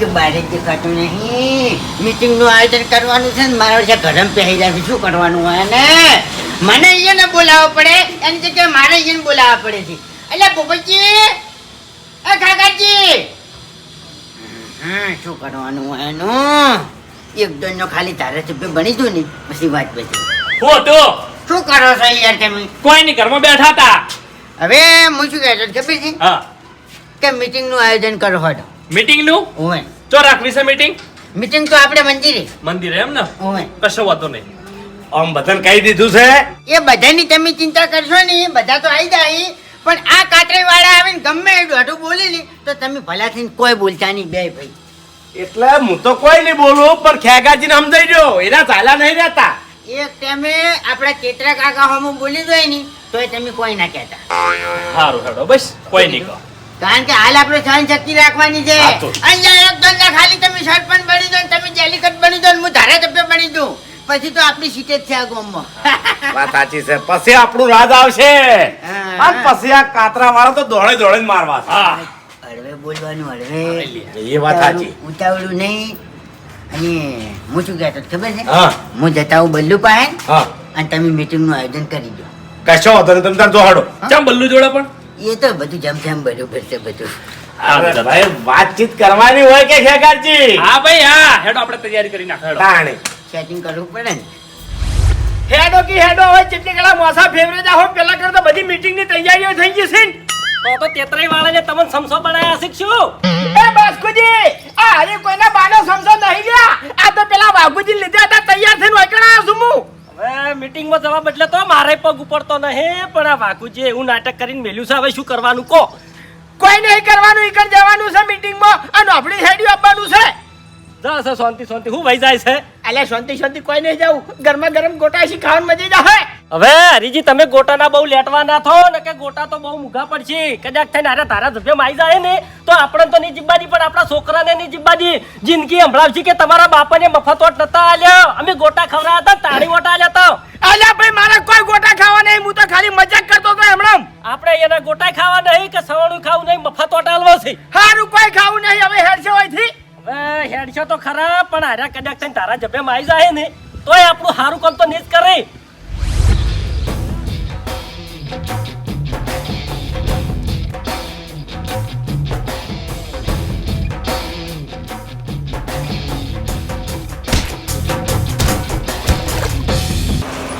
કે બારે જ દેખાતું નહીં. મીટિંગનું આયોજન કરવાનું છે ને મારા વચ્ચે ગરમ પહેરી જાય. શું કરવાનું હોય ને મને અહીંયા બોલાવવો પડે. એની જગ્યાએ મારે અહીંયા બોલાવવા પડે છે. એટલે પોપટજી એ કાકાજી! હા શું કરવાનું હોય એનું? એક દોનનો ખાલી ધારાસભ્ય બની દઉં ને. પછી વાત પછી. હો તો શું કરો છો યાર તમે? કોઈ નહીં ઘરમાં બેઠા હતા. હવે હું શું કહેતો ખબર છે? કે મીટિંગનું આયોજન કરો હટ મીટિંગનું? ઓવે ચો રાખવી છે મીટિંગ મીટિંગ તો આપણે મંદિરે. મંદિરે એમ ને? ઓવે કશો વાતો નહીં. આમ બધાને કહી દીધું છે? એ બધાની તમે ચિંતા કરશો નહીં બધા તો આવી જાય. પણ આ કાતરી વાળા આવીને ગમે એ દોઢું બોલી લી તો તમે ભલાથી કોઈ બોલતા નહીં બે ભાઈ. એટલે હું તો કોઈ નહીં બોલું પણ ખેગાજીને સમજાઈ જો એના ચાલા નહીં રહેતા. એક તમે આપણા ચેતરા કાકા હોમો બોલી દો ને તોય તમે કોઈ ના કહેતા. સારું હેડો બસ. કોઈ નહીં કહો. કારણ કે હાલ આપણે સહન શક્તિ રાખવાની છે. અહીંયા એક ધંધા ખાલી તમે સરપંચ બની દો તમે ડેલિકેટ બની દો હું ધારાસભ્ય બની દઉં. પછી તો આપણી સીટ જ છે આ ગામમાં. વાત સાચી છે. પછી આપણું રાજ આવશે. અને પછી આ કાતરા વાળા તો દોડે દોડે મારવા છે. હળવે બોલવાનું હળવે એ વાત સાચી. ઉતાવળું નહીં. અને હું શું કહેતો ખબર છે? હું. જતા હું બલ્લુ પાસે અને તમે મીટિંગનું આયોજન કરી દો. કશો વાંધો નહીં. તમે તાર જો હાડો ચમ બલ્લુ જોડે પણ? એ તો બધું જમજમ બરોબર છે બધું. ભાઈ વાતચીત કરવાની હોય કે ખેગાજી હા ભાઈ હા. હેડો આપણે તૈયારી કરી નાખો તાણે. સેટિંગ કરવું પડે ને. હેડો કી હેડો હવે જેટલી કલા મોસા ફેવરે જા હો. પેલા કરતા બધી મીટિંગની તૈયારીઓ થઈ ગઈ છે ને. તો તો તેતરાઈ વાળાને તમને સમસો બનાયા શીખશું એ બાસ્કુજી આ હરી કોઈના બાનો સમસો નહીં ગયા? આ તો પેલા બાબુજી લીધા હતા તૈયાર થઈને હવે મીટિંગમાં જવા બદલે તો મારે પગ ઉપડતો નહીં પણ આ વાઘુજી એવું નાટક કરીને મેલ્યું છે. હવે શું કરવાનું કો કોઈ નહીં કરવાનું ઈકડ જવાનું છે મીટિંગમાં અને આપણી સાઈડ આપવાનું છે. જશે શાંતિ શાંતિ. હું વહી જાય છે. એટલે શાંતિ શાંતિ. કોઈ નહીં જાવ ગરમા ગરમ ગોટાશી ખાવાનું મજા જાહે હવે હરીજી તમે ગોટાના બહુ લેટવા ના થો ને કે ગોટા તો બહુ મૂઘા પડશે. કદાચ થઈને અરે તારા ધબ્બે માઈ જાય ને તો આપણે તો નહીં જીબાદી પણ આપણા છોકરાને નહીં જીબાદી જિંદગી સંભળાવશે કે તમારા બાપાને મફત વોટ નતા આલ્યા. અમે ગોટા ખવડાયા હતા તાળી વોટ આલ્યા તો અલ્યા ભાઈ મારા કોઈ ગોટા ખાવા નહીં હું તો ખાલી મજાક કરતો હતો હમણાં. આપણે એના ગોટા ખાવા નહીં કે સવાણું ખાવું નહીં મફત વોટ આલવો છે. હારું કોઈ ખાવું નહીં હવે હેડશે હોયથી હવે હેડશો તો ખરા પણ આર્યા કદાચ થઈને તારા જબ્બે માઈ જાય ને તોય આપણું સારું કામ તો નહીં જ કરે.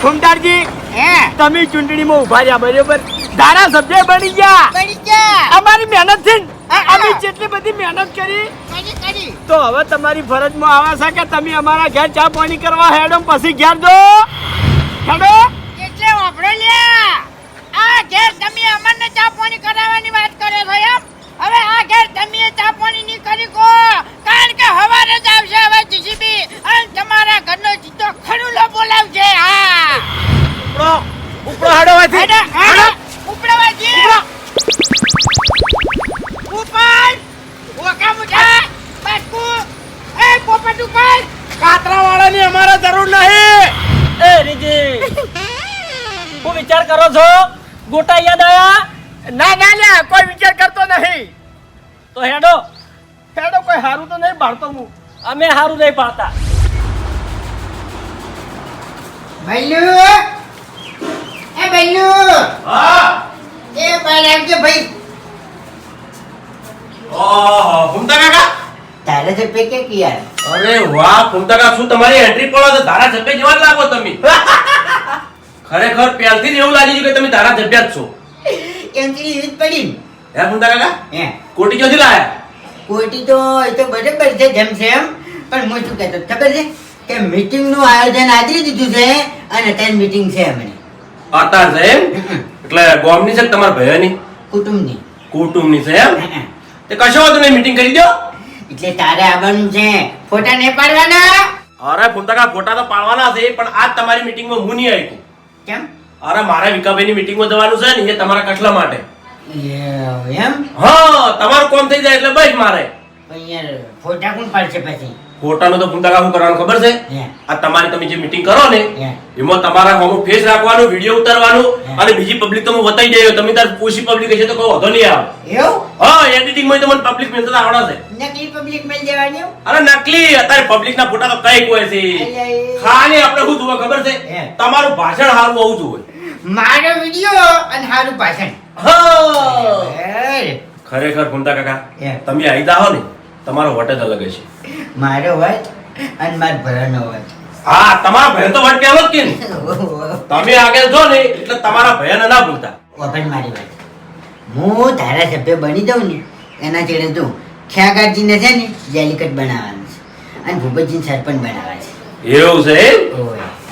ફૂમતારજી હે? તમે ચૂંટણીમાં ઊભા રહ્યા બરોબર? ધારાસભ્ય બની ગયા. બની ગયા. અમારી મહેનતથી અમે જેટલી બધી મહેનત કરી તો હવે તમારી ફરજમાં આવા છે કે તમે અમારા ઘેર ચા પાણી કરવા હેડો પછી ઘેર દો હેડો એટલે વાપરો લ્યા આ ઘેર તમે ચા પાણી કરાવવાની વાત કરે છો એમ? હવે આ ઘેર તમે ચા પાણી નહીં કરી કો. કારણ કે હવારે જ આવશે હવે જીસીબી અને તમારા ઘરનો જીતો ખડુલો બોલાવશે હા. ઉપડો ઉપડો હેડો ઉપર. ઓકા બાસ્કુ એ પોપટ ઉપર. કાતરા વાળાની અમારે જરૂર નહીં. એ રીજી. હું વિચાર કરો છો? ગોટા યાદ આયા ના ના લ્યા કોઈ વિચાર કરતો નહીં. તો હેડો. હેડો કોઈ હારું તો નહીં બાળતો હું. અમે સારું નહીં પાડતા. ભૈલુ એ ભૈલુ એ ભાઈ એમ કે ભાઈ. ઓહો, ફૂમતા કાકા? તારે છે પે કે કિયા અરે વાહ ફૂમતા કાકા શું તમારી એન્ટ્રી પડો તો ધારા ઝપે જેવા લાગો તમે. ખરેખર પહેલથી જ એવું લાગી ગયું કે તમે ધારા ઝપ્યા જ છો. કે એવી પડી હે ફૂમતા કાકા? હે. કોટી ક્યાંથી લાયા? કોટી તો એ તો બરાબર છે જેમ છે એમ. પણ હું શું કહેતો ખબર છે કે મીટિંગનું આયોજન આદરી દીધું છે અને અત્યારે મીટિંગ છે અમને અતાર છે એમ? એટલે ગોમની છે તમારા ભાઈઓની? કુટુંબની. કુટુંબની છે એમ. તે કશો વાંધો નહીં મીટિંગ કરી દો. એટલે તારે આવવાનું છે. ફોટા નહીં પાડવાના? અરે ફૂમતા કાકા ફોટા તો પાડવાના છે પણ આજ તમારી મીટિંગમાં હું નહીં આવ્યું કેમ? અરે મારા વિકાભાઈની મીટિંગમાં જવાનું છે ને એ તમારા કટલા માટે. એમ? હા તમારું કોમ થઈ જાય એટલે બસ મારે. અહીંયા ફોટા કોણ પાડશે પછી? ફોટાનું તો ફૂમતા શું કરવાનું ખબર છે? આ તમારી તમે જે મીટિંગ કરો ને એમાં તમારા હોમો ફેસ રાખવાનું વીડિયો ઉતારવાનું અને બીજી પબ્લિક તમે બતાવી દેજો. તમે તાર પૂછી પબ્લિક હશે તો કોઈ વધો નહીં આવે. એવું? હા એડિટિંગમાં તમને પબ્લિક મેલ તો આવડે છે. નકલી પબ્લિક મેલ દેવાની અરે નકલી અત્યારે પબ્લિક ના ફોટા તો કઈ કોઈ છે. ખાલી આપણે શું જોવા ખબર છે? તમારું ભાષણ સારું હોવું જોઈએ. મારો વિડિયો અને સારું ભાષણ. હા. ખરેખર ફૂમતા કાકા તમે આવી જાઓ ને તમારો વટ જ અલગ છે. મારો વટ અને મારા ભરાનો વટ. હા તમારા ભય તો વટ કેવો કે તમે આગળ જો ને એટલે તમારા ભયને ના ભૂલતા. વપન મારી વાત. હું ધારાસભ્ય બની દઉં ને એના ચેડે તું ખ્યાગારજીને છે ને જેલિકટ બનાવવાનું છે. અને ભૂપતજીને સરપંચ બનાવવા છે. એવું છે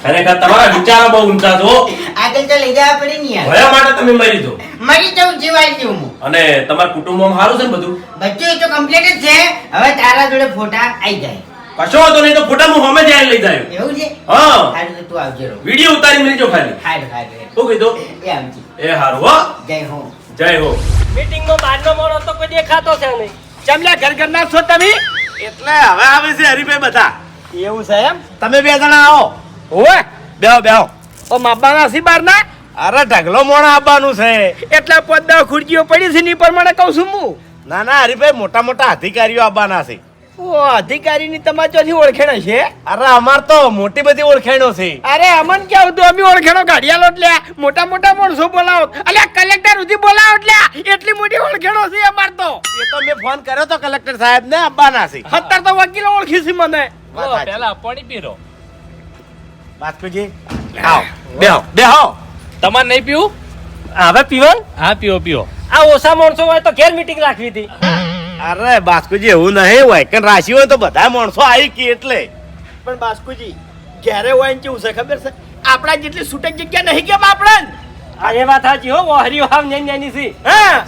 ખરેખર તમારા વિચારો બહુ ઊંચા છો. આગળ તો લઈ જવા પડે ને યાર. ભય માટે તમે મરી દો મરી જવું જીવાઈ જવું હું. અને તમારા કુટુંબમાં સારું છે ને બધું? બધું તો કમ્પ્લીટ જ છે. હવે તારા જોડે ફોટા આવી જાય. કશો તો નહીં તો ફોટા હું અમે જાય લઈ જાય એવું છે? હા. તો તું આવજે રહો. વીડિયો ઉતારી મિલજો ખાલી. હારું હારું શું કીધું? એ આવજે એ હારું હો. જય હો. જય હો. મીટિંગમાં બહારનો મોણો તો કોઈ દેખાતો છે નહીં. ચમલા ઘર ઘરના છો તમે? એટલે હવે આવે છે હરીભાઈ બધા. એવું છે એમ? તમે બે જણા આવો. ઓવે બેહો બેહો. ઓ માબાના સી બારના અરે ઢગલો મોણ આવવાનું છે. એટલે પદ્દા ખુરજીઓ પડી છે ની પ્રમાણે કહું છું હું. ના ના હરીભાઈ મોટા મોટા અધિકારીઓ આવવાના છે. ઓ અધિકારીની તમારે ચોથી ઓળખેણ છે? અરે અમાર તો મોટી બધી ઓળખેણો છે. અરે અમન કે આવતું અમે ઓળખેણો ગાડિયાલો એટલે મોટા મોટા માણસો બોલાવો. અલ્યા કલેક્ટર સુધી બોલાવો એટલે એટલી મોટી ઓળખેણો છે અમાર તો. એ તો મેં ફોન કર્યો તો કલેક્ટર સાહેબ ને આવવાના છે. સત્તર તો વકીલો ઓળખી છે મને. પેલા પાણી પીરો. બાસ્કુજી આવો બેહો બેહો. તમારે નહીં પીવું? હવે પીવન હા પીવો પીવો. આ ઓછા માણસો હોય તો ઘેર મીટિંગ રાખવી હતી. અરે બાસ્કુજી એવું નહીં હોય. કે રાશિ હોય તો બધા માણસો આવી કે એટલે. પણ બાસ્કુજી ઘેરે હોય ને કેવું છે ખબર છે? આપણા જેટલી છૂટક જગ્યા નહીં કેમ આપણે? આ એ વાત સાચી હો વહરી વાવ નેન નેની સી હા?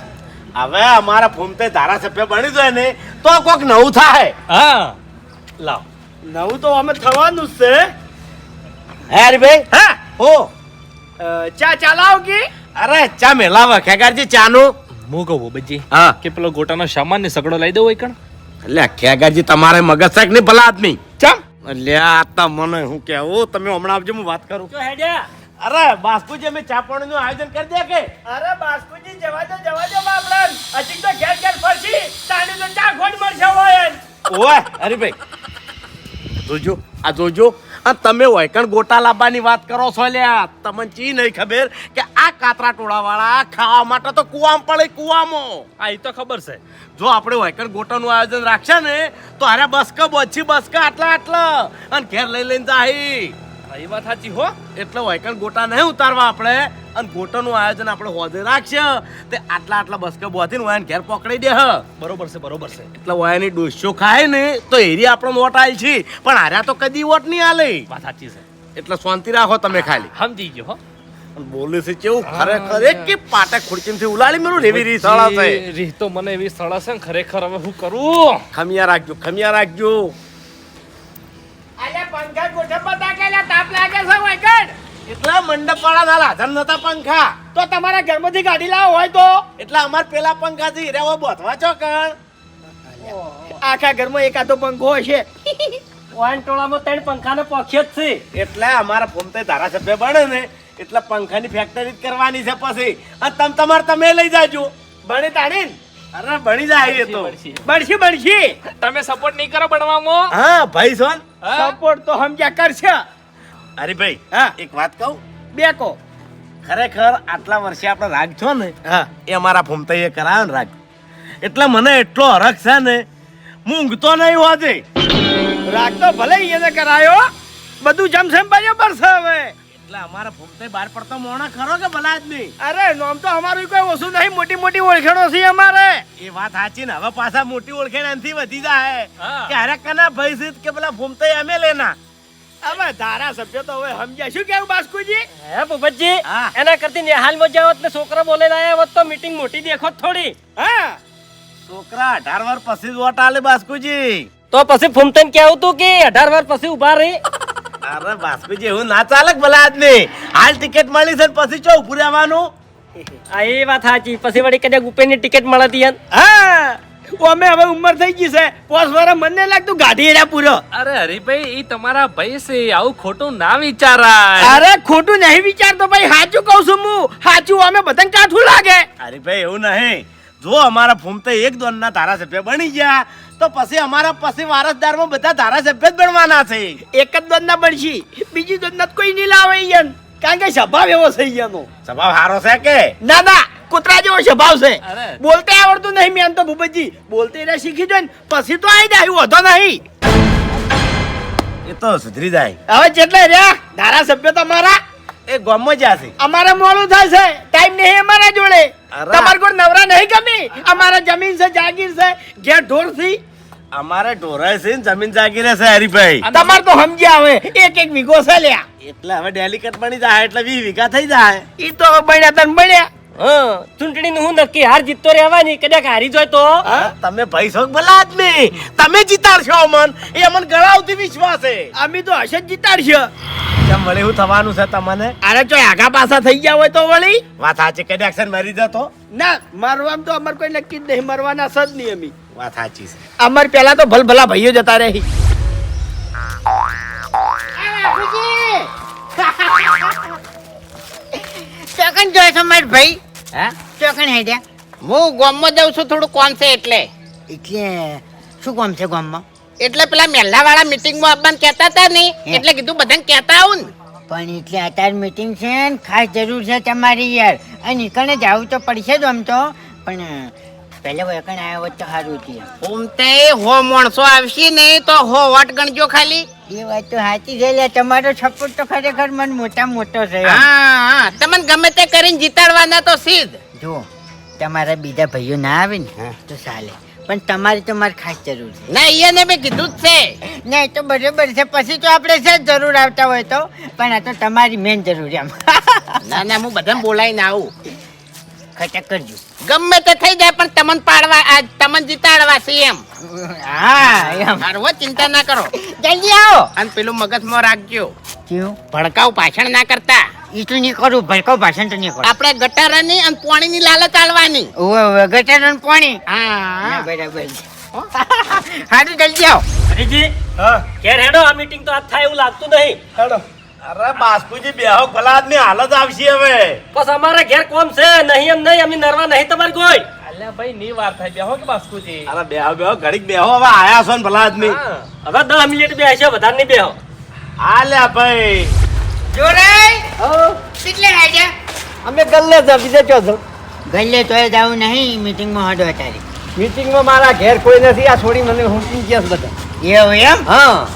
હવે અમારા ફૂમતે ધારાસભ્ય બની જાય ને તો કોક નવું થાય. હા. લાવ. નવું તો અમે થવાનું જ છે. હે ભાઈ હા. હો. ચા ચાલાવ કે અરે ચા મેલાવા. ખેગારજી ચાનું? હું કહું બજી હા. કે પેલો ગોટાનો સામાન ને સગડો લઈ દઉં કણ એટલે ખેગારજી તમારે મગજ સાક કે નહીં ભલા આદમી. ચમ. એટલે આ તા મને હું કેવું તમે હમણાં આપજો હું વાત કરું. જો હેડ્યા. અરે બાસ્કુજી અમે ચા પાણીનું આયોજન કરી દે કે? અરે બાસ્કુજી જવા દો જવા દો બાપડન. હજી તો ઘેર ઘેર ફરશી. તાણી તો ચા ખોટ મળશે હોય ઓય હરીભાઈ. જોજો આ જોજો. તમે વૈકણ ગોટા લાવવાની વાત કરો છો લ્યા. તમને ચી નહીં ખબર કે આ કાતરા ટોળા વાળા ખાવા માટે તો કુવામ પડે કુવામાં. હા એ તો ખબર છે. જો આપણે વૈકણ ગોટાનું આયોજન રાખશે ને તો અરે બસકા બોછી બસકા આટલા આટલા. અને ઘેર લઈ લઈને જાહી. એ વાત સાચી હો. એટલે વૈકણ ગોટા નહીં ઉતારવા આપણે. અને ગોટાનું આયોજન આપણે હોદે રાખશે. તે આટલા આટલા બસકે બોધીને વાયન ઘેર પકડી દે હ. બરોબર છે બરોબર છે. એટલે વાયની ડોસો ખાય ને તો એરી આપણો વોટ આવી છે. પણ હાર્યા તો કદી વોટ નહીં આલે. વાત સાચી છે. એટલે શાંતિ રાખો તમે ખાલી. સમજી ગયો હો. અને બોલે છે કેવું ખરેખર એક કે પાટે ખુરચીમથી ઉલાડી મેલું ને એવી રીત સળા છે. રીત તો મને એવી સળા છે ને ખરેખર હવે હું કરું? ખમિયા રાખજો ખમિયા રાખજો. આલે પંખા ગોઠવવા તાકેલા તાપ લાગે છે વૈકણ એટલા મંડપ વાળા ના લાધન નતા પંખા. તો તમારા ઘરમાંથી ગાડી લાવો હોય તો. એટલે અમાર પેલા પંખા થી રેવા બોધવા છો કણ આખા ઘરમાં એકાદો પંખો હશે વાન ટોળામાં ત્રણ પંખાનો પક્ષ જ છે. એટલે અમારા ફોમતે ધારાસભ્ય બને ને. એટલે પંખાની ફેક્ટરી જ કરવાની છે પછી. અને તમ તમારે તમે લઈ જાજો. ભણી તાણીન? અરે બની જાય એ તો. બળશી બળશી તમે સપોર્ટ નહીં કરો ભણવામાં? હા ભાઈ સોન. સપોર્ટ તો સમજ્યા કરશે. અરે ભાઈ હા. એક વાત કહું? બે કો ખરેખર આટલા વર્ષે આપણે રાગ છો ને એ અમારા ફૂમતાઈએ કરાવ્યો ને રાગ. એટલે મને એટલો હરખ છે ને હું ઊંઘતો નહીં હોજે રાગ તો ભલે એને કરાયો બધું જમસેમ બરાબર પડશે હવે. એટલે અમારા ફૂમતાઈ બહાર પડતો મોણા ખરો કે ભલા જ નહીં અરે નોમ તો અમારું કોઈ ઓછું નહીં મોટી મોટી ઓળખેણો છે અમારે. એ વાત સાચી ને હવે પાછા મોટી ઓળખેણ એનાથી વધી જાય. કે અરે કના ભાઈ કે પેલા ફૂમતાઈ અમે લેના. હવે ધારાસભ્ય તો હવે સમજ્યા. શું કેવું બાસ્કુજી? હે ભૂપતજી હા. એના કરતી નિહાલમાં જાવ ને છોકરા બોલે લાયા હોત તો મીટિંગ મોટી દેખો થોડી. હા. છોકરા અઢાર વાર પછી જ વોટ આલે બાસ્કુજી. તો પછી ફૂમતન કેવું તું કે અઢાર વાર પછી ઊભા રહી. અરે બાસ્કુજી હું ના ચાલે ભલા આદમી? હાલ ટિકિટ મળી છે પછી ચો ઉભું રહેવાનું? આ એ વાત સાચી. પછી વળી કદાચ ઉપેરની ટિકિટ મળતી હા. અમે હવે ઉંમર થઈ ગઈ છે. પોસ વાળા મને લાગતું ગાડી રહ્યા પૂરો. અરે હરીભાઈ એ તમારા ભાઈ છે આવું ખોટું ના વિચારાય. અરે ખોટું નહીં વિચારતો ભાઈ સાચું કહું છું હું. સાચું અમે બધા કાઠું લાગે. અરે ભાઈ એવું નહીં. જો અમારા ફૂમતે એક દોનના ધારાસભ્ય બની ગયા તો પછી અમારા પછી વારસદારમાં બધા ધારાસભ્ય જ બનવાના છે. એક જ દોડના બનશી બીજી દોડના કોઈ નહીં લાવે કારણ કે સ્વભાવ એવો છે ઈયનો. સ્વભાવ સારો છે કે? ના ના. કૂતરા જેવો સ્વભાવ છે. બોલતે આવડતું નહીં મેં તો ભૂપતજી બોલતે એને શીખી જાય પછી તો આવી જાય વધો નહીં. એ તો સુધરી જાય. હવે જેટલે રહ્યા ધારાસભ્ય તમારા એ ગામમાં જશે અમારે મોડું થાય છે ટાઈમ નહીં અમારા જોડે. તમારે કોઈ નવરા નહીં ગમી? અમારા જમીન છે જાગીર છે ઘેર ઢોરથી અમારે ઢોરાય છે જમીન જાગીર છે હરીભાઈ. તમારે તો સમજ્યા હવે એક એક વીઘો છે લ્યા. એટલે હવે ડેલિકેટ બની જાય એટલે વી વીઘા થઈ જાય. એ તો બન્યા તને બન્યા. હા ચૂંટણીનું હું નક્કી હાર જીતતો રહેવાની કદાચ હારી જોય તો. હા, તમે ભાઈ છો ભલા આદમી તમે જીતાડશો અમન. એ અમન ગળાવતી વિશ્વાસ છે. અમે તો હશે જ જીતાડશે. કેમ વળી એવું થવાનું છે તમને? અરે જો આગા પાછા થઈ ગયા હોય તો વળી. વાત સાચી કદાચ છે મરી જતો? ના મારવામાં તો અમાર કોઈ નક્કી જ નહીં મરવાના સજ નહીં અમી. વાત સાચી છે. અમારે પેલા તો ભલ ભલા ભાઈઓ જતા રહી. ચોકન જોયો છો મારા ભાઈ. હા? ચોકન હેડ્યા હું ગોમમાં જાઉં છું થોડું કોમ છે એટલે. એટલે શું કામ છે ગોમમાં? એટલે પેલા મેલ્લા મિટિંગમાં આવવાનું કહેતા હતા ને એટલે કીધું બધાને કહેતા આવું ને. પણ એટલે અત્યારે મીટિંગ છે ને ખાસ જરૂર છે તમારી યાર. અને કણે જવું તો પડશે જ આમ તો. પણ પહેલા આવ્યો હોત તો સારું હતું ઓમ તે હો માણસો આવશે ને તો હો વટ ગણજો ખાલી. એ વાત તો સાચી છે લે તમારો સપોર્ટ તો ખરેખર મને મોટા મોટો છે હા હા તમને ગમે તે કરીને જીતાડવાના તો સીધ. જો તમારા બીજા ભાઈઓ ના આવે ને તો ચાલે. પણ તમારી તો મારે ખાસ જરૂર છે. ના એને મેં કીધું જ છે. નહીં તો બરોબર છે પછી તો આપણે છે જરૂર આવતા હોય તો. પણ આ તો તમારી મેન જરૂર એમ. ના ના હું બધાને બોલાવીને આવું. ખટક કરજો. ગમે તે થઈ જાય પણ તમન પાડવા આ તમને જીતાડવા છે એમ. હા એમ. ચિંતા ના કરો. જલ્દી આવો. અને પેલું મગજમાં રાખજો. કેવું ભડકાવ ભાષણ ના કરતા. એટલું નહીં કરું ભડકાવ ભાષણ તો નહીં કરું. આપણે ગટારાની અને પાણીની લાલચ આલવાની. ઓવે ઓવે અને પાણી. હા. બરાબર. હારું જલ્દી આવો. હરીજી હા. કે હેડો આ મીટિંગ તો આજ થાય એવું લાગતું નહીં. હેડો. અરે બાસ્કુજી બેહો ભલા આદમી હાલત આવશે હવે. બસ અમારે ઘેર કોમ છે નહીં એમ નહીં અમે નરવા નહીં તમારે કોઈ. અલ્યા ભાઈ ની વાર થાય બેહો કે બાસ્કુજી અરે બેહો બેહો ઘડીક બેહો હવે આયા છો ને ભલા આદમી હવે 10 મિનિટ બે હશે વધારે નહીં બેહો. આ લે ભાઈ જોરાઈ કેટલે હાજર અમે ગલ્લે જ બીજે ચો છો? ગલ્લે તોય જવું નહીં મીટિંગમાં હડો તારી મીટિંગમાં મારા ઘેર કોઈ નથી આ છોડી મને હુંકી ગયા બધા બધા. એવું એમ? હા.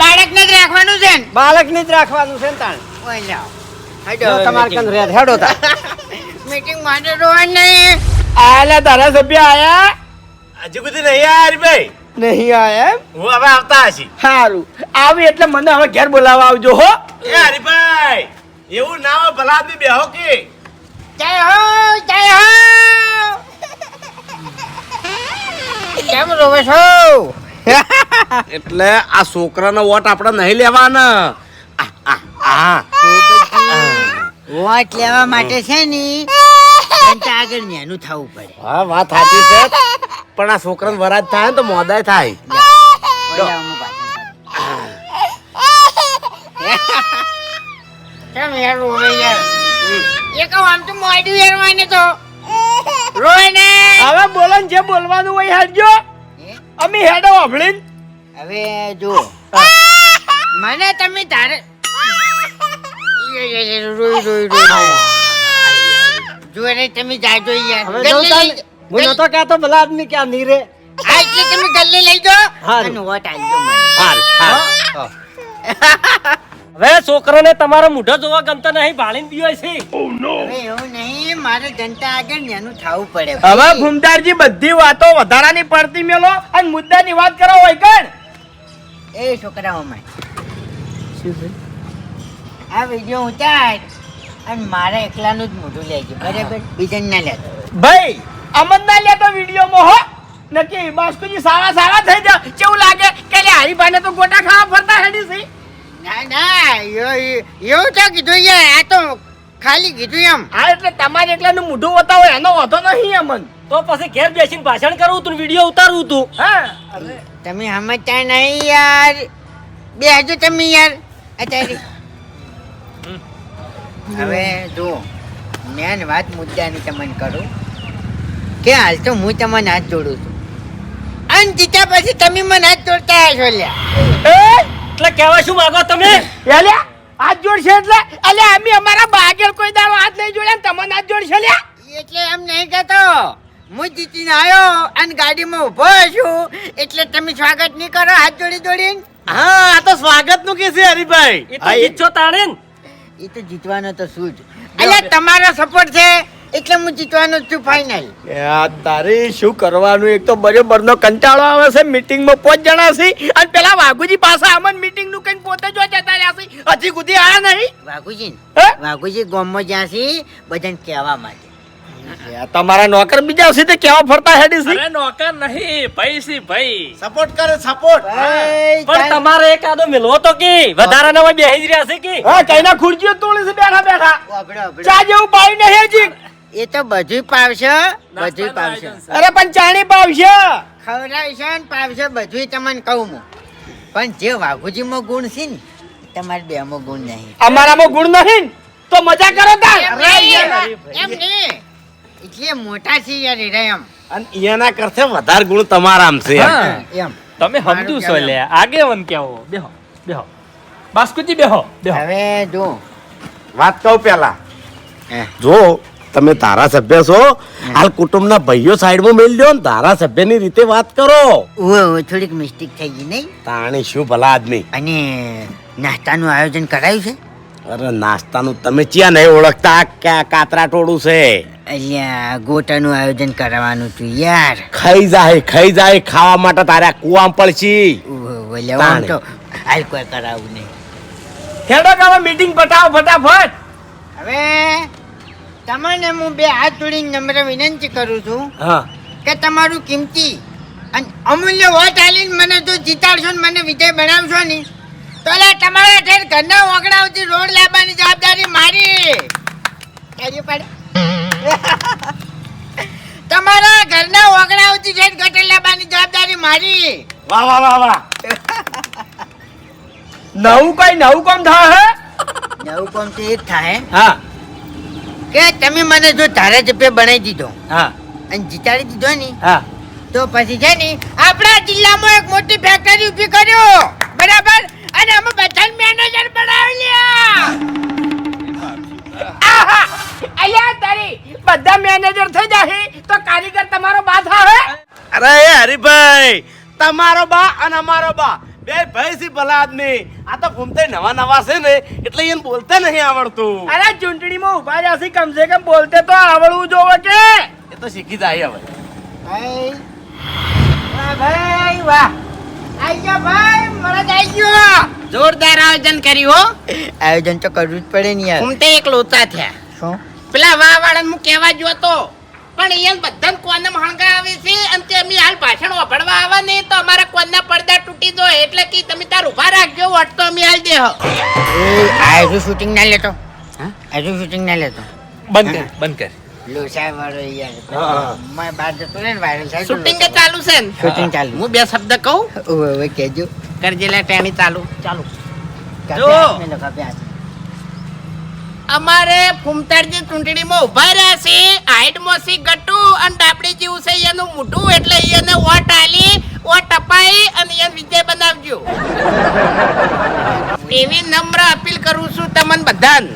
બાળકને જ રાખવાનું છે ને? બાળકને જ રાખવાનું છે ને તાણ. ઓય લાવ. જો તમારે કન રેડ હેડો તા મીટિંગ માટે રોવાનું. નહીં આલે ધારાસભ્ય આયા? હજી સુધી નહીં આયા હરીભાઈ નહીં આયા હું હવે આવતા હશી. સારું આવી એટલે મને હવે ઘેર બોલાવવા આવજો હો. એ હરીભાઈ એવું ના હોય ભલા બેહો કે. જય હો જય હો. કેમ રોવે છો? એટલે આ છોકરાનો વોટ આપણે નહીં લેવાના. વોટ લેવા માટે છે ને આગળ નેનું થવું પડે. હા વાત સાચી છે. પણ આ છોકરાને વરાજ થાય તો મોદાય થાય. હવે બોલો જે બોલવાનું હોય હેડજો અમે હેડો વાભળીને હવે જો. મને તમે તારે રોઈ રોઈ રોઈ જો રે તમે જાજો યાર હવે હું નતો કહેતો ભલા આદમી ક્યાં નહીં રે હા એટલે તમે ગલ્લે લઈ જાઓ. હા અને વોટ આલજો મને. હાલ હાલ હવે છોકરાને તમારા મૂઢો જોવા ગમતો નહીં ભાળીને પીવાય છે. હવે એવું નહીં મારે જનતા આગળ નેનું થાવું પડે. હવે ભૂમદારજી બધી વાતો વધારાની પડતી મેલો અને મુદ્દાની વાત કરો હોય કણ? એ છોકરાઓ માં આ વીડિયો ઉતાર અને મારે એકલાનું જ મોઢું લેજે બરાબર? બીજાને ના લેતો. ભાઈ અમન ના લેતો વિડીયોમાં હો. નક્કી બાસ્કુજી સારા સારા થઈ જા કેવું લાગે? કે હારી હરીભાઈને તો ગોટા ખાવા ફરતા હેડી છે? ના ના યો- એવું તો કીધું યાર આ તો ખાલી કીધું એમ. હા એટલે તમારે એકલાનું મોઢું બતાવો એનો વાંધો નહીં અમન તો પછી ઘેર બેસીને ભાષણ કરવું તું વીડિયો ઉતારવું તું. હા? તમે સમજતા નહીં યાર. બે હજુ તમે યાર અત્યારે. હવે જો મેન વાત મુદ્દાની તમને કરું. કે હાલ તો હું તમને હાથ જોડું છું. અને જીત્યા પછી તમે મને હાથ જોડતા હશો લ્યા. એટલે કહેવા શું માંગો તમે? અલ્યા હાથ જોડશે એટલે? અલ્યા અમે અમારા બાગેલ કોઈ દાડો હાથ નહીં જોડ્યા ને તમને હાથ જોડશે લ્યા એટલે એમ નહીં કહેતો. હું જીતીને આવ્યો અને ગાડીમાં ઊભો છું. એટલે તમે સ્વાગત નહીં કરો હાથ જોડી જોડીને? હા આ તો સ્વાગતનું કે છે હરીભાઈ? એ તો જીતશો તાણે ને. એ તો જીતવાનો તો શું જ. એટલે તમારો સપોર્ટ છે. એટલે હું જીતવાનો છું ફાઇનલ યાર તારે શું કરવાનું? એક તો બરોબર નો કંટાળો આવે છે મીટિંગમાં પાંચ જણા છે અને પેલા વાઘુજી પાસે આમન મીટિંગનું કઈ પોતે જો જતા રહ્યા છે હજી સુધી આયા નહીં. વાઘુજી? વાઘુજી ગામમાં જ્યાં છે બધાને કહેવા માટે. તમારા નોકર બીજા છે તે કેવા ફરતા હેડી છે? અરે નોકર નહીં ભાઈ સી ભાઈ. સપોર્ટ કરે સપોર્ટ પણ તમારે એક આદો મિલવો તો કે? વધારાના હોય બેહી જ રહ્યા છે કે? હા કઈના ખુરશીઓ તોડી છે બેઠા બેઠા. ચા જેવું પાઈ નહીં હજી. એ તો બધું પાવશે બધું પાવશે. અરે પણ ચાણી પાવશે. ખવડાવશે ને પાવશે બધું તમને કહું હું. પણ જે વાઘુજીમાં ગુણ છે ને તમારે બે માં ગુણ નહીં. અમારામાં ગુણ નહીં તો મજા કરો તાર એમ નહીં, એટલે મોટા છે યાર એ એમ. અને એના કરતે વધારે ગુણ તમારામાં છે હા. એમ. તમે સમજુ છો લે આગેવન કેવો? બેહો બેહો. બાસ્કુજી બેહો બેહો. હવે જો વાત કહું પેલા જો તમે ધારાસભ્ય છો હાલ કુટુંબના ભાઈઓ સાઈડમાં મેલ દો ને ધારાસભ્યની રીતે વાત કરો. ઉવે થોડીક મિસ્ટેક થઈ ગઈ નહીં? તાણી શું ભલા આદમી? અને નાસ્તાનું આયોજન કરાયું છે? અરે નાસ્તાનું તમે ચ્યાં નહીં ઓળખતા? આ કાતરા ટોળું છે? અલ્યા ગોટાનું આયોજન કરવાનું હતું યાર. ખાઈ જાય ખાઈ જાય ખાવા માટે તારે કુવામ પડશી. આમ તો હાલ કોઈ કરાવું નહીં. મીટિંગ પટાવો ફટાફટ. હવે તમને હું બે હાથ જોડીને નમ્ર વિનંતી કરું છું હા. કે તમારું કિંમતી અને અમૂલ્ય વોટ આલીને મને જો જીતાડશો ને મને વિજય બનાવશો ને તો તમારા ઠેર ઘરના ઓગણાવથી રોડ લાવવાની જવાબદારી મારી. કરી પડે તમારા ઘરના ઓગણાવથી ઠેર ગટર લાવવાની જવાબદારી મારી. વાહ વાહ વાહ વાહ. નવું કઈ નવું કોમ થાય હે? નવું કોમ તો એ જ થાય. હા. કે તમે મને જો ધારાસભ્ય બનાવી દીધો. હા. અને જીતાડી દીધો ને હા. તો પછી છે ને આપણા જિલ્લામાં એક મોટી ફેક્ટરી ઊભી કર્યો. બરાબર? અને અમે બધા મેનેજર બનાવી લ્યા. આહા! અલ્યા તારી બધા મેનેજર થઈ જાહે તો કારીગર તમારો બા થાહે અરે હરીભાઈ તમારો બા અને અમારો બા. બે ભાઈ સી ભલા આદમી. આ તો ઘૂમતે નવા નવા છે ને એટલે એને બોલતે નહીં આવડતું. અરે ચૂંટણીમાં ઊભા રહ્યા કમસે કમ બોલતે તો આવડવું જોવે કે? એ તો શીખી જાય હવે. ભાઈ વાહ ભાઈ વાહ. આઈ ગયો ભાઈ મળદ આઈ ગયો જોરદાર આયોજન કર્યું હો. આયોજન તો કરવું જ પડે ને યાર. ઘૂમતે એક લોચા થયા. શું? પેલા વાહ વાળાને હું કહેવા જો તો. પણ અહીંયા બધાને કોને હણગા આવે છે? અને તે અમે હાલ ભાષણ વાપરવા આવે ને તો અમારા કોનના પડદા તૂટી દો એટલે કે તમે તાર ઊભા રાખજો વટ તો અમે હાલ દેહ. આજુ શૂટિંગ ના લેતો? આજુ શૂટિંગ ના લેતો? બંધ કર બંધ કર. લોસા વાળો યાર. મેં બહાર જતો રહે ને વાયરલ થાય શૂટિંગ કે ચાલુ છે ને? શૂટિંગ ચાલુ. હું બે શબ્દ કહું? ઓવે કહેજો. કરજેલા ટેણી ચાલુ. ચાલુ. જો. મેં લખા. અમારે ફૂમતાડજી ચૂંટણીમાં ઊભા રહ્યા છે. હાઈટમાં સી ગટુ અને ડાબડી જેવું છે. એનું મોઢું એટલે એને વોટ આલી વોટ અપાઈ અને એને વિજય બનાવજો. એવી નમ્ર અપીલ કરું છું તમને બધાને.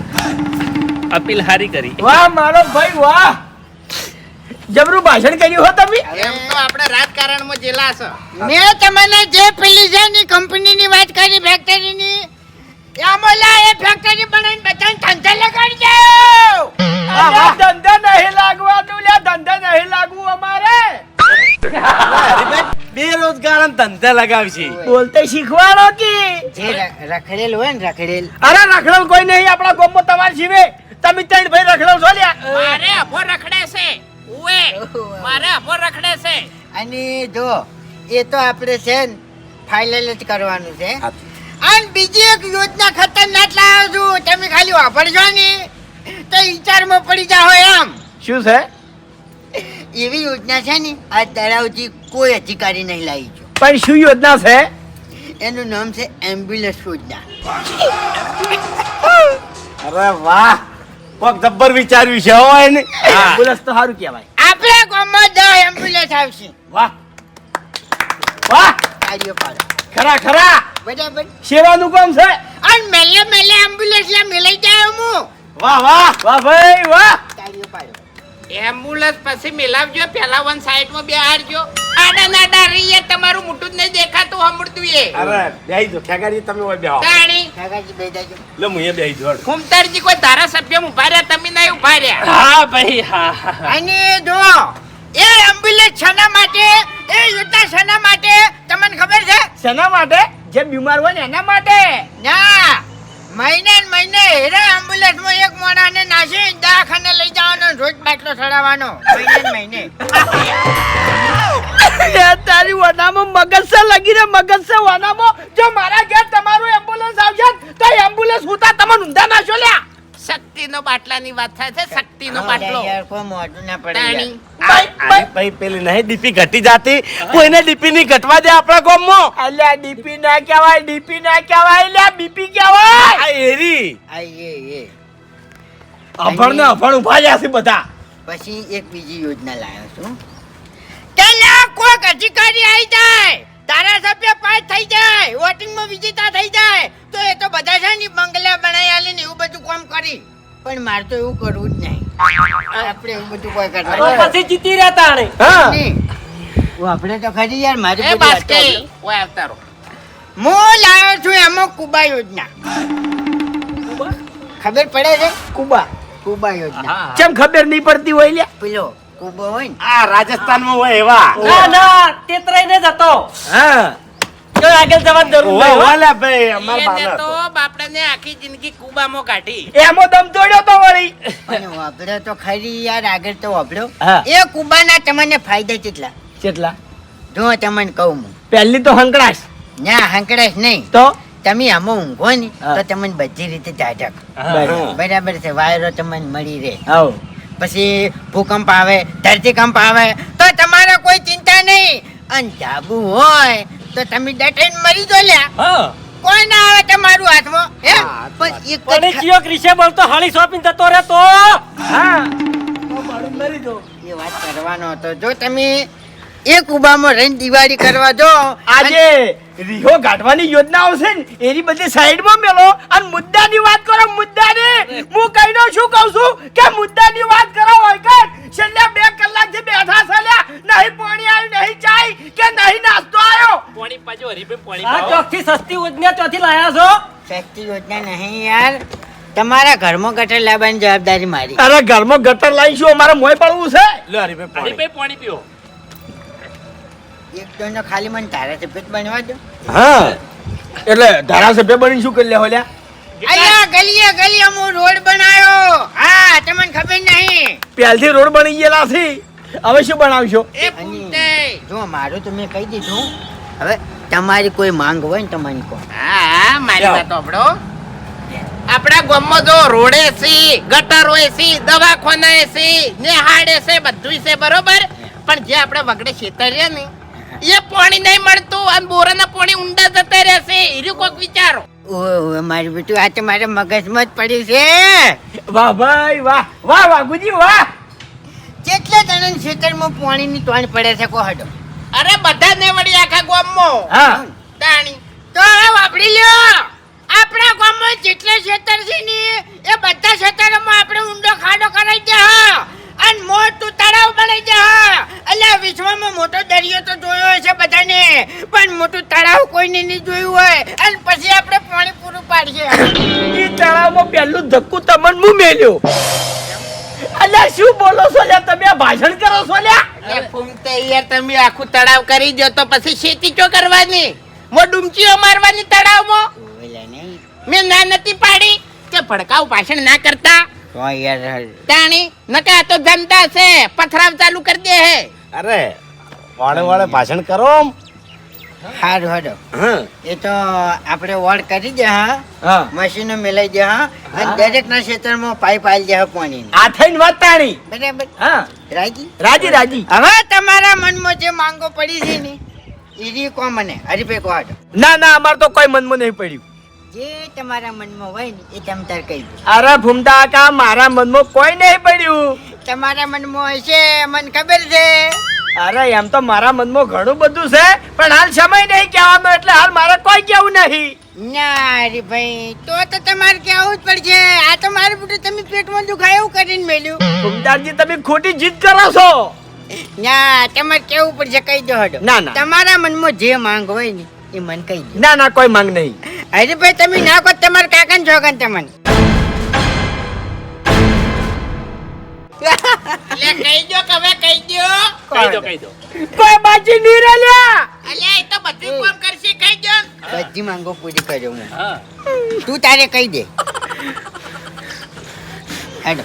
અપીલ હારી કરી. વાહ મારો ભાઈ વાહ. જબરું ભાષણ કર્યું હો તમે? એમ તો આપણે રાજકારણમાં જેલા છે. મેં તમને જે પેલી છે ની કંપનીની વાત કરી ફેક્ટરીની આમોલા એ ફેક્ટરી બનાવીને બધાને ધંધા લગાડી જાઓ આમાં ધંધા નહીં લાગવાનું લ્યા ધંધા નહીં લાગવું અમારે. બેરોજગાર ધંધે લગાવશે. બોલતે શીખવાડો કે. જે રખડેલ હોય ને રખડેલ. અરે રખડેલ કોઈ નહીં આપણા ગોમો તમાર જીવે. તમે ત્રણ ભાઈ રખડેલ છો લ્યા. મારે અફો રખડે છે. ઉએ મારે અફો રખડે છે. અને જો એ તો આપણે છે ને ફાઇનલ જ કરવાનું છે. અને બીજી એક યોજના ખતરનાક લાવ્યો છું. તમે ખાલી વાપરજો ને. તો વિચારમાં પડી જાઓ એમ. શું છે? એવી યોજના છે ને આ તળાવથી કોઈ અધિકારી નહીં લાવી જો. પણ શું યોજના છે? એનું નામ છે એમ્બ્યુલન્સ યોજના. અરે વાહ! કોક જબ્બર વિચાર્યું છે હો એને. એમ્બ્યુલન્સ તો સારું કહેવાય. આપણે ગામમાં દસ એમ્બ્યુલન્સ આવશે. વાહ! વાહ! તાળીઓ પાડો. ખરા ખરા. બરાબર. સેવાનું કામ છે? અને મેલે મેલે એમ્બ્યુલન્સ લે મેલાઈ જાય હું વાહ વાહ વાહ ભાઈ વાહ. તાળીઓ પાડો એમ્બ્યુલન્સ પછી મિલાવજો પેલા વન સાઈડમાં બેહાડજો. આડા નાડા રહીએ તમારું મોટું જ નહીં દેખાતું હમણતું એ. અરે બેહી જો ખેગાડી તમે ઓય બેહો. તાણી. કાકાજી બે જાજો. લે હું એ બેહી જો કુમતારજી કોઈ ધારાસભ્ય ઊભા રહ્યા તમે નહીં ઊભા રહ્યા. હા ભાઈ હા. અને જો એ શેના માટે? એ યોજના શેના માટે? તમને ખબર છે? શેના માટે? જે બીમાર હોય ને એના માટે. ના. મહિને ને મહિને હેરા એમ્બ્યુલન્સમાં એક મોણાને નાસી દવાખાને લઈ જવાનો રોજ બાટલો ચડાવવાનો. મહિને મહિને. તારી વનામાં મગજ સે લગી રે મગજ સે વનામાં જો મારા ઘેર તમારું એમ્બ્યુલન્સ આવશે તો એમ્બ્યુલન્સ ઉતા તમને ઊંધા નાશો લ્યા. શક્તિનો બાટલાની વાત થાય છે શક્તિનો બાટલો. યાર કોઈ મોઢું ના પડે ભાઈ, પેલી નહીં ડીપી ઘટી જાતી. કોઈને ડીપી ની ઘટવા દે આપણા ગામમાં. અલ્યા ડીપી ના કહેવાય ડીપી ના કહેવાય લ્યા બીપી કહેવાય. આ એરી. આ એ એ. અભણ ને અભણ ઊભા રહ્યા છે બધા. પછી એક બીજી યોજના લાવ્યો છું. પેલા કોઈક અધિકારી આવી જાય ધારાસભ્ય પાસ થઈ જાય વોટિંગમાં વિજેતા થઈ જાય તો એ તો બધા છે ને બંગલા બનાવી આલે ને એવું બધું પણ મારે તો એવું કરવું જ નહીં. આપણે એવું બધું કોઈ તો પછી જીતી રહ્યા તાણે હા. આપણે તો ખરી યાર મારી એ બધી વાતો બાસ્કે ઓય આવતારો હું લાવ્યો છું એમાં કુબા યોજના. ખબર પડે છે? કુબા. કુબા યોજના. કેમ ખબર નહીં પડતી હોય લ્યા? પેલો કુબો હોય ને. આ રાજસ્થાનમાં હોય એવા. ના ના તેતરાઈ ને જતો હા. કોઈ આગળ જવાની જરૂર નહીં હો. ભાઈ અમાર એને તો બાપડાને આખી જિંદગી કુબામાં કાઢી. એમો દમ તોડ્યો તો વળી. અને વાપર્યો તો ખરી યાર આગળ તો વાપર્યો એ કુબાના તમને ફાયદા કેટલા? કેટલા? જો તમને કહું હું. પહેલી તો હંકડાશ. ના હંકડાશ નહીં. તો? તમે આમાં ઊંઘો ને તો તમને બધી રીતે જાજક બરાબર. બરાબર છે વાયરો તમને મળી રહે. પછી ભૂકંપ આવે ધરતીકંપ આવે તો તમારે કોઈ ચિંતા નહીં. અને જાબુ હોય તો તમે દટાઈને મરી જો લ્યા હા. કોઈ ના આવે તમારું હાથમાં હે? પણ એક જ પણ એ ખા- ચિયો ક્રિશે બોલતો હાળી શોપિંગ જતો રહે તો? હા. એ વાત કરવાનો હતો. જો તમે એક ઉભામાં રહીને દિવાળી કરવા જો આજે રીહો ગાઢવાની યોજના આવશે ને એની બધી સાઈડમાં મેલો અને મુદ્દાની વાત કરો મુદ્દાની. હું કહીનો શું કહું છું કે મુદ્દાની વાત કરો હોય કે છેલ્લા બે કલાકથી બેઠા છે લ્યા. નહીં પાણી આવ્યું નહીં ચાય કે નહીં નાસ્તો આવ્યો. પાણી પાજો હરીભાઈ પોણી આ ચોથી સસ્તી યોજના ચોથી લાયા છો? સસ્તી યોજના નહીં યાર. તમારા ઘરમાં ગટર લાવવાની જવાબદારી મારી. અરે ઘરમાં ગટર લાવીશું અમારે મોય પડવું છે. લે હરીભાઈ પાણી. હરીભાઈ પોણી પીવો એક ખાલી મને બનવા દો. હા. એટલે ધારાસભ્ય બની શું કરી લે લ્યા અહીંયા ગલીએ ગલીએ હું રોડ બનાવ્યો હા તમને ખબર નહીં. પહેલથી રોડ બની ગયેલા છે. હવે શું બનાવશો? જો મારું તો મેં કહી દીધું હવે તમારી કોઈ માંગ હોય ને તમારી કો કહો હા હા મારી વાત સાંભળો. આપણા ગામમાં જો રોડે છે ગટરો છે દવાખાના સી ને હાડે છે બધું છે બરોબર? પણ જે આપણે વગડે ખેતર રહ્યા ને એ પાણી નહીં મળતું અને બોરાના પાણી ઊંડા જતા રહેશે એર્યું કોઈક વિચારો. ઓહ મારું બેટું આ તો મારા મગજમાં જ પડ્યું છે. વાહ ભાઈ વાહ વાહ વાહ ગુજી વાહ. કેટલા જણા ખેતરમાં પાણીની તોણ પડે છે કો હડો અરે બધા ને વળી આખા ગામમાં. હા. તાણી તો હવે વાપરી લ્યો. આપણા ગામમાં જેટલા ખેતર છે ને એ બધા ખેતરોમાં આપણે ઊંડો ખાડો કરાવી દે હા. અને મોટું તળાવ બની જા. હા એટલે વિશ્વમાં મોટો દરિયો તો જોયો હશે બધાને. પણ મોટું તળાવ કોઈને નહીં જોયું હોય. અને પછી આપણે પાણી પૂરું પાડીએ. એ તળાવમાં પહેલું ધક્કું તમને હું મેલ્યો. અલ્યા શું બોલો છો લ્યા? તમે ભાષણ કરો છો લ્યા? એ ફૂમતે યાર તમે આખું તળાવ કરી દો તો પછી ખેતી ચો કરવાની? મો ડુમચીઓ મારવાની તળાવમાં? મેં ના નથી પાડી. કે ભડકાવ ભાષણ ના કરતા? તાણી નકા તો ધંધા છે. પથરાવ ચાલુ કરી દે હે. અરે વાળે વાળે ભાષણ કરો આમ. હારું હારું. એ તો આપણે વોર્ડ કરી દે હા? હા. મશીનો મેલાઈ દે હા? અને દરેક ના ક્ષેત્રમાં પાઇપ આલી દે હા પાણી આ થઈને વાત તાણી. બરાબર. હા. રાજી? રાજી રાજી. હવે તમારા મનમાં જે માંગો પડી છે ને એ રી કો મને હરીભાઈ કો. ના ના અમાર તો કોઈ મનમાં નહીં પડ્યું. જે તમારા મનમાં હોય ને એ તમે તાર કહી દો. અરે ભૂમતા કા મારા મનમાં કોઈ નહીં પડ્યું. તમારા મનમાં હશે મને ખબર છે. અરે એમ તો મારા મનમાં ઘણું બધું છે પણ હાલ સમય નહીં કહેવાનો એટલે હાલ મારે કોઈ કેવું નહીં. ના હરીભાઈ તો તો તમારે કહેવું જ પડશે. આ તો મારું બધું તમે પેટમાં દુખાય એવું કરીને મેલ્યું. ભૂમતાજી તમે ખોટી જીત કરો છો. ના તમારે કેવું પડશે કહી દો હડો. ના, ના. તમારા મનમાં જે માંગ હોય ને એ મને કહી દો ના ના કોઈ માંગ નહીં. હરીભાઈ તમે ના કહો તમારા કાકા ને છોકરા તમને કહી દો કે હવે કહી દો કહી દો. કહી દો કોઈ બાજી નહીં રહ્યા અલ્યા એ તો બધું કોમ કરશે કહી દો બધી માંગો પૂરી કર્યો હું. તું તારે કહી દે. હેડો.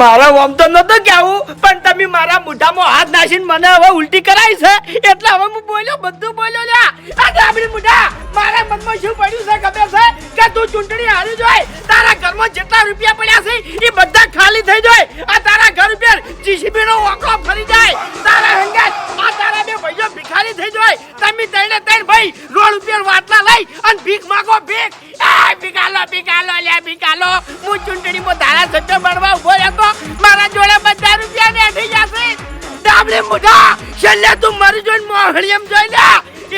મારા ઓમ તો નતો કેવું પણ તમે મારા મોઢામાં હાથ નાખીને મને હવે ઉલટી કરાવી છે. એટલે હવે હું બોલ્યો, બધું બોલ્યો લ્યા. આ આપણી મોઢા, મારા મનમાં શું પડ્યું છે ખબર છે? કે તું ચૂંટણી હારી જોય તારા ઘરમાં જેટલા રૂપિયા પડ્યા છે એ બધા ખાલી થઈ જાય આ તારા ઘર ઉપર જીસીબી નો ઓકળો ફરી જાય. તારા હંગાત, આ તારા બે ભાઈઓ ભિખારી થઈ જાય તમે તઈને તઈને ભાઈ રોડ ઉપર વાટલા લઈ અને ભીખ માગો ભીખ. એ ભીખાલો ભીખાલો લે ભીખાલો. હું ચૂંટણીમાં ધારાસભ્ય બનવા ઊભો રહેતો. મારા જોડે બધા રૂપિયા બેઠી જશે. ડાબલે મોઢા છેલ્લે તું મરી જોઈને મોહળીએમ જોઈ લે.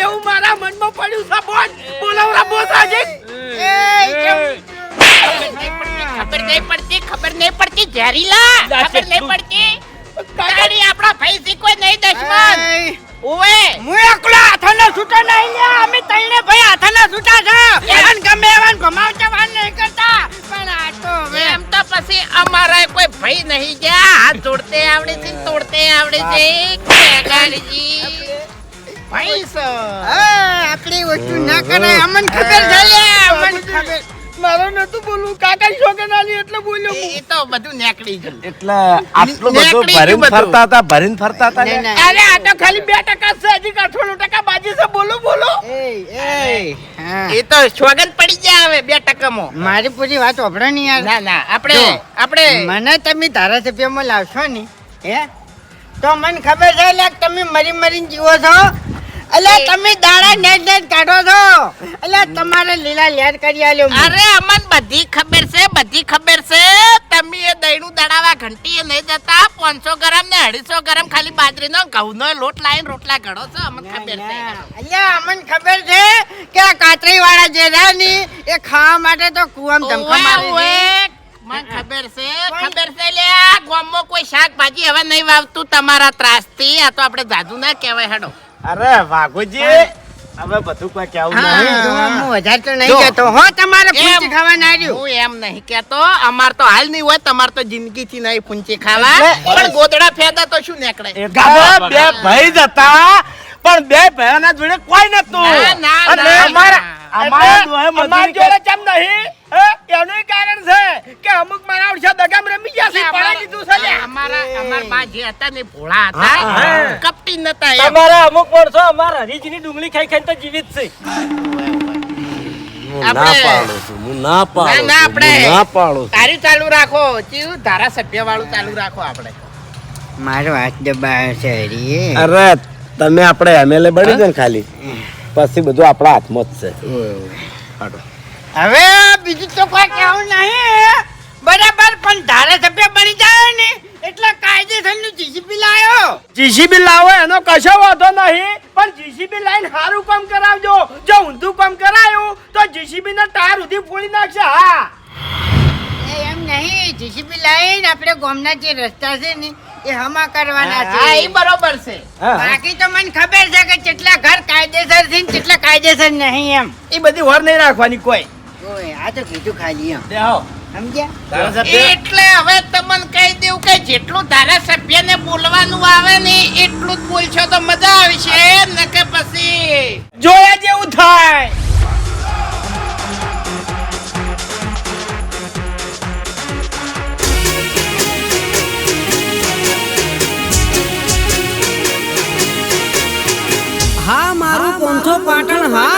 એવું મારા મનમાં પડ્યું છે બોલ. બોલાવરા બોસાજી ખબર નહીં પડતી ખબર નહીં પડતી. ઝેરીલા ખબર નહીં પડતી. તારી આપણા ભાઈ થી કોઈ નહીં દશમન ઓવે હું એકલો હાથના છૂટા નહીં લે અમે તઈને ભાઈ હાથના છૂટા છે. અને ગમે એવન ભમાવતા વાન નહીં કરતા. પણ આ તો હવે એમ તો પછી અમારા કોઈ ભાઈ નહીં ગયા. હાથ જોડતે આવડે છે તોડતે આવડે છે. કેગાડીજી ભાઈ હા, આપણી વસ્તુ ના કરાય. અમને ખબર છે. લ્યા અમને ખબર. મારો નતું બોલવું. કાકા શોગનાલી એટલે બોલ્યો એ તો બધું નેકડી ગયું. એટલે આટલું બધું ભરીને ફરતા હતા ભરીને ફરતા હતા. અરે આ તો ખાલી બે ટકા છે હજી અઠવાણું ટકા બાજી છે બોલો બોલો. એ એ તો સ્વાગત પડી જાય હવે બે ટકામાં. મારી પૂરી વાત ઓભળો નહીં યાર. ના ના આપણે આપણે મને તમે ધારાસભ્યમાં લાવશો ને હે? તો મને ખબર છે લેક તમે મરી મરીને જીવો છો? એટલે તમે દાડા નેટ નેટ કાઢો છો. અલે તમારે લીલા લેર કરી આલ્યો. અરે અમન બધી ખબર છે બધી ખબર છે. તમે એ દહીણું દડાવા ઘંટી નહીં જતા પાંચસો ગ્રામ ને અઢીસો ગ્રામ ખાલી બાજરીનો ઘઉંનો લોટ લાઈન રોટલા ઘડો છો અમને ખબર છે. અલે અમને ખબર છે કે આ કાતરી વાળા જે રહ્યા ની એ ખાવા માટે તો કુવામ ધમકા મારે છે. મને ખબર છે ખબર છે લે ગામમાં કોઈ શાકભાજી હવે નહીં વાવતું તમારા ત્રાસથી. આ તો આપણે જાદુ ના કહેવાય હેડો. અરે વાઘુજી હવે બધું કોઈ કેવું નહીં. હું વધારે તો નહીં. કહેતો. હો તમારે એમ. પૂંછી ખાવા ના રહ્યું હું એમ નહીં કેતો અમાર તો હાલ નહીં હોય તમાર તો જિંદગી થી નહીં પૂંચી ખાવા. પણ ગોદડા ફેદા તો શું નીકળે? બે ભાઈ જ હતા પણ બે ભાઈઓના જોડે કોઈ નતું ના, ના, અને અમારા અમારા દોહે મજૂરી જોડે કેમ નહીં? એનું કારણ છે કે અમુક મારા ઓળશા દગામ રમી ગયા છે એટલે દીધું છે અમારા અમારા બા જે હતા ને ભોળા હતા. કપટી નતા એમ. અમુક માણસો અમારા હરીજની ડુંગળી ખાઈ ખાઈને તો જીવિત છે. હું ના આપણે- પાડું છું હું ના પાડું ના, છું, આપણે- હું ના પાડું છું. તારી ચાલુ રાખો ધારાસભ્ય વાળું ચાલુ રાખો આપડે મારો હાથ દબાયો છે અરે તમે આપણે એમએલએ બની જાય ખાલી. પછી બધું આપણા હાથમાં જ છે. હવે બીજું તો કોઈ કહેવું નહીં. બરાબર પણ ધારાસભ્ય બની જાય ને. એટલે કાયદેસરનું જીસીબી લાવ્યો જીસીબી લાવો એનો કશો વાંધો નહીં. પણ જીસીબી લાઈન સારું કામ કરાવજો. જો ઊંધું કામ કરાયું તો જીસીબી ના ટાયર સુધી ફોડી નાખશે હા. એમ નહીં જીસીબી લાઈન આપણે ગામના જે રસ્તા છે ને એ હમા કરવાના હા એ બરોબર છે. બાકી તો મને ખબર છે કે કેટલા ઘર કાયદેસર છે ને કેટલા કાયદેસર નહીં એમ. એ બધી વર નહીં રાખવાની કોઈ. ઓય આ તો કીધું ખાલી એમ. દેહો સમજ્યા? એટલે હવે તમને કહી દેવું કે જેટલું ધારાસભ્યને બોલવાનું આવે ને એટલું જ બોલશો તો મજા આવશે ને કે પછી. જોયા જેવું થાય. હા મારું કોંથો પાટણ હા.